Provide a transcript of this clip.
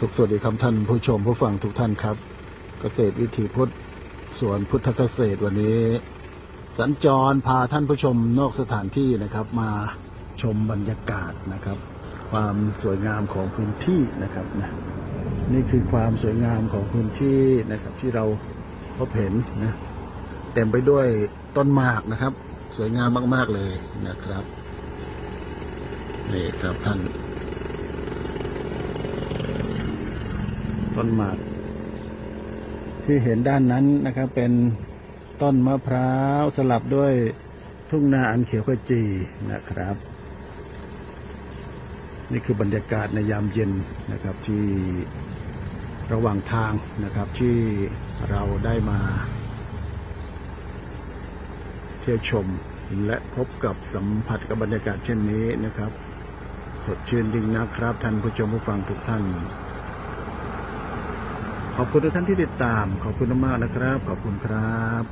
สุขสวัสดีครับท่านผู้ชมผู้ฟังทุกท่านครับ เกษตรวิถีพุทธสวนพุทธเกษตรวันนี้ สัญจรพาท่านผู้ชมนอกสถานที่นะครับ มาชมบรรยากาศนะครับ ความสวยงามของพื้นที่นะครับนะนี่คือความสวยงามของพื้นที่นะครับ ที่เราพบเห็นนะเต็มไปด้วยต้นหมากนะครับ สวยงามมาก ๆเลยนะครับนี่ครับท่าน ต้นหมาก ที่เห็นด้านนั้นนะครับ เป็นต้นมะพร้าวสลับด้วยทุ่งนาอันเขียวขจีนะครับ นี่คือบรรยากาศในยามเย็นนะครับ ที่ระหว่างทางนะครับที่เราได้มา เที่ยวชมและพบกับสัมผัสกับบรรยากาศเช่นนี้นะครับ สดชื่นจริงนะครับท่านผู้ชมผู้ฟังทุกท่าน ขอบคุณทุกท่านที่ติดตาม ขอบคุณมากนะครับ ขอบคุณครับ